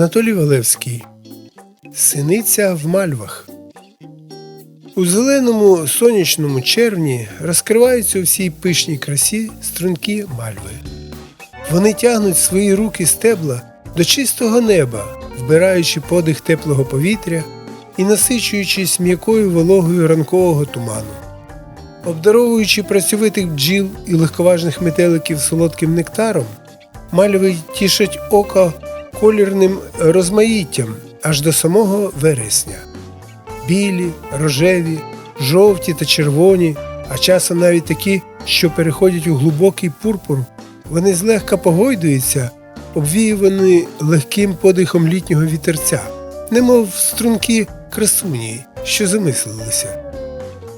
Анатолій Валевський Синиця в мальвах. У зеленому сонячному червні розкриваються у всій пишній красі струнки мальви. Вони тягнуть свої руки стебла до чистого неба, вбираючи подих теплого повітря і насичуючись м'якою вологою ранкового туману. Обдаровуючи працьовитих бджіл і легковажних метеликів солодким нектаром, мальви тішать око колірним розмаїттям аж до самого вересня. Білі, рожеві, жовті та червоні, а часом навіть такі, що переходять у глибокий пурпур, вони злегка погойдуються, обвіювані легким подихом літнього вітерця, немов струнки красуні, що замислилися.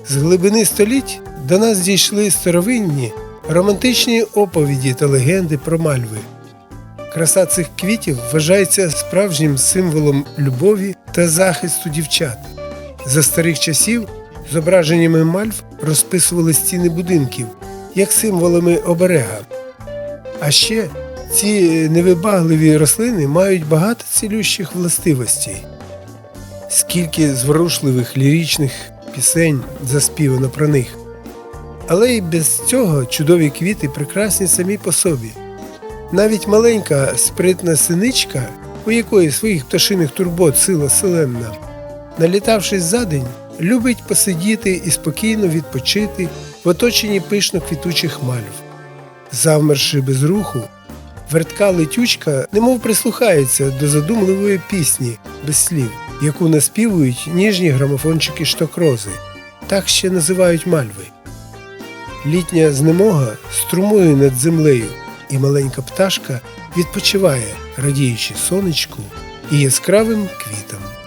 З глибини століть до нас дійшли старовинні романтичні оповіді та легенди про мальви. Краса цих квітів вважається справжнім символом любові та захисту дівчат. За старих часів зображеннями мальв розписували стіни будинків як символами оберега. А ще ці невибагливі рослини мають багато цілющих властивостей. Скільки зворушливих ліричних пісень заспівано про них. Але й без цього чудові квіти прекрасні самі по собі. Навіть маленька спритна синичка, у якої своїх пташиних турбот сила селенна, налітавшись за день, любить посидіти і спокійно відпочити в оточенні пишно квітучих мальв. Завмерши без руху, вертка летючка немов прислухається до задумливої пісні без слів, яку наспівують ніжні грамофончики штокрози, так ще називають мальви. Літня знемога струмує над землею, і маленька пташка відпочиває, радіючи сонечку і яскравим квітам.